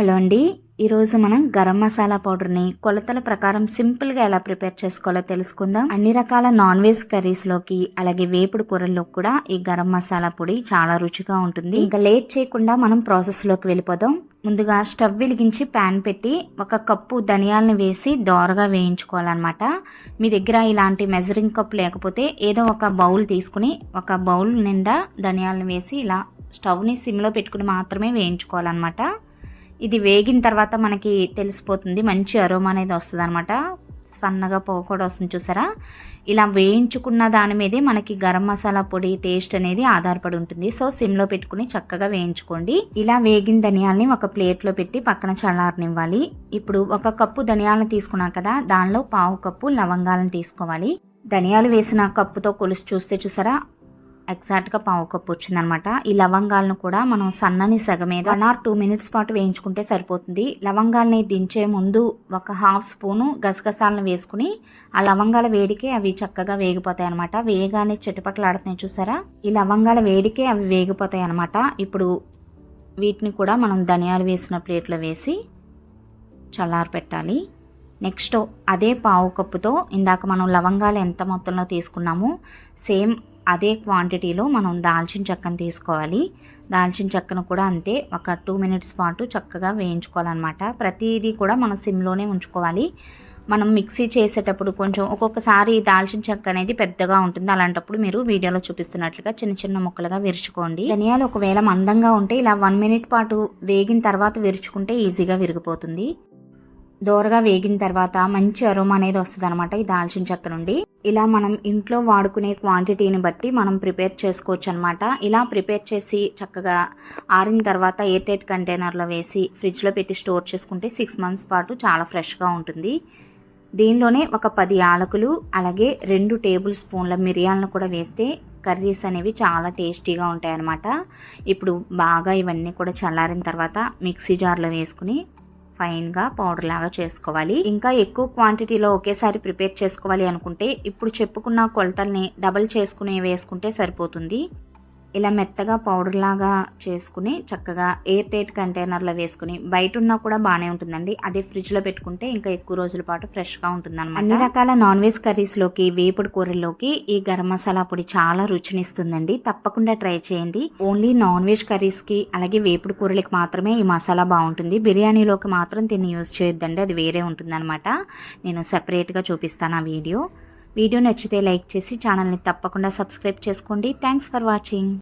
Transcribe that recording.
Hello అండి. ఈరోజు మనం గరం మసాలా పౌడర్ని కొలతల ప్రకారం సింపుల్గా ఎలా ప్రిపేర్ చేసుకోవాలో తెలుసుకుందాం. అన్ని రకాల నాన్ వెజ్ కర్రీస్లోకి అలాగే వేపుడు కూరల్లో కూడా ఈ గరం మసాలా పొడి చాలా రుచిగా ఉంటుంది. ఇంకా లేట్ చేయకుండా మనం ప్రాసెస్లోకి వెళ్ళిపోదాం. ముందుగా స్టవ్ వెలిగించి ప్యాన్ పెట్టి ఒక కప్పు ధనియాలను వేసి దోరగా వేయించుకోవాలన్నమాట. మీ దగ్గర ఇలాంటి మెజరింగ్ కప్ లేకపోతే ఏదో ఒక బౌల్ తీసుకుని ఒక బౌల్ నిండా ధనియాలను వేసి ఇలా స్టవ్ని సిమ్లో పెట్టుకుని మాత్రమే వేయించుకోవాలన్నమాట. ఇది వేగిన తర్వాత మనకి తెలిసిపోతుంది. మంచి అరోమా అనేది వస్తుంది అనమాట సన్నగా పొగ కూడా వస్తుంది చూసారా? ఇలా వేయించుకున్న దాని మీదే మనకి గరం మసాలా పొడి టేస్ట్ అనేది ఆధారపడి ఉంటుంది. సో సిమ్లో పెట్టుకుని చక్కగా వేయించుకోండి. ఇలా వేగిన ధనియాల్ని ఒక ప్లేట్లో పెట్టి పక్కన చల్లారనివ్వాలి. ఇప్పుడు ఒక కప్పు ధనియాలను తీసుకున్నాం కదా దానిలో పావు కప్పు లవంగాలను తీసుకోవాలి. ధనియాలు వేసిన కప్పుతో కొలుసు చూస్తే చూసారా? ఎగ్జాక్ట్గా పావు కప్పు వచ్చిందనమాట. ఈ లవంగాలను కూడా మనం సన్నని సగ మీద వన్ ఆర్ టూ మినిట్స్ పాటు వేయించుకుంటే సరిపోతుంది. లవంగాల్ని దించే ముందు ఒక హాఫ్ స్పూను గసగసాలను వేసుకుని ఆ లవంగాల వేడికే అవి చక్కగా వేగిపోతాయి అనమాట వేగానే చెట్టుపట్లాడుతున్నాయి చూసారా? ఈ లవంగాల వేడికే అవి వేగిపోతాయి అనమాట ఇప్పుడు వీటిని కూడా మనం ధనియాలు వేసిన ప్లేట్లో వేసి చల్లారి పెట్టాలి నెక్స్ట్ అదే పావు కప్పుతో ఇందాక మనం లవంగాలు ఎంత మొత్తంలో తీసుకున్నామో సేమ్ అదే క్వాంటిటీలో మనం దాల్చిన చెక్కను తీసుకోవాలి. దాల్చిన చెక్కను కూడా అంతే ఒక టూ మినిట్స్ పాటు చక్కగా వేయించుకోవాలన్నమాట. ప్రతిదీ కూడా మనం సిమ్లోనే ఉంచుకోవాలి. మనం మిక్సీ చేసేటప్పుడు కొంచెం ఒక్కొక్కసారి దాల్చిన చెక్క అనేది పెద్దగా ఉంటుంది. అలాంటప్పుడు మీరు వీడియోలో చూపిస్తున్నట్లుగా చిన్న చిన్న ముక్కలుగా విరుచుకోండి. ధనియాలు ఒకవేళ మందంగా ఉంటే ఇలా వన్ మినిట్ పాటు వేగిన తర్వాత విరుచుకుంటే ఈజీగా విరిగిపోతుంది. దోరగా వేగిన తర్వాత మంచి అరోమా అనేది వస్తుంది అనమాట ఈ దాల్చిన చెక్క నుండి. ఇలా మనం ఇంట్లో వాడుకునే క్వాంటిటీని బట్టి మనం ప్రిపేర్ చేసుకోవచ్చు అనమాట ఇలా ప్రిపేర్ చేసి చక్కగా ఆరిన తర్వాత ఎయిర్ టైట్ కంటైనర్లో వేసి ఫ్రిడ్జ్లో పెట్టి స్టోర్ చేసుకుంటే సిక్స్ మంత్స్ పాటు చాలా ఫ్రెష్గా ఉంటుంది. దీనిలోనే ఒక పది యాలకులు అలాగే రెండు టేబుల్ స్పూన్ల మిరియాలను కూడా వేస్తే కర్రీస్ అనేవి చాలా టేస్టీగా ఉంటాయి అన్నమాట ఇప్పుడు బాగా ఇవన్నీ కూడా చల్లారిన తర్వాత మిక్సీ జార్లో వేసుకుని ఫైన్గా పౌడర్ లాగా చేసుకోవాలి. ఇంకా ఎక్కువ క్వాంటిటీలో ఒకేసారి ప్రిపేర్ చేసుకోవాలి అనుకుంటే ఇప్పుడు చెప్పుకున్న కొలతల్ని డబల్ చేసుకుని వేసుకుంటే సరిపోతుంది. ఇలా మెత్తగా పౌడర్ లాగా చేసుకుని చక్కగా ఎయిర్ టైట్ కంటైనర్లో వేసుకుని బయట ఉన్నా కూడా బాగానే ఉంటుందండి. అదే ఫ్రిడ్జ్లో పెట్టుకుంటే ఇంకా ఎక్కువ రోజుల పాటు ఫ్రెష్గా ఉంటుంది అనమాట అన్ని రకాల నాన్ వెజ్ కర్రీస్లోకి వేపుడు కూరల్లోకి ఈ గరం మసాలా పొడి చాలా రుచినిస్తుందండి. తప్పకుండా ట్రై చేయండి. ఓన్లీ నాన్ వెజ్ కర్రీస్కి అలాగే వేపుడు కూరలకి మాత్రమే ఈ మసాలా బాగుంటుంది. బిర్యానీలోకి మాత్రం దీన్ని యూజ్ చేయొద్దండి. అది వేరే ఉంటుందన్నమాట. నేను సెపరేట్గా చూపిస్తాను ఆ వీడియో. వీడియో నచ్చితే లైక్ చేసి ఛానల్ని తప్పకుండా సబ్స్క్రైబ్ చేసుకోండి. Thanks for watching.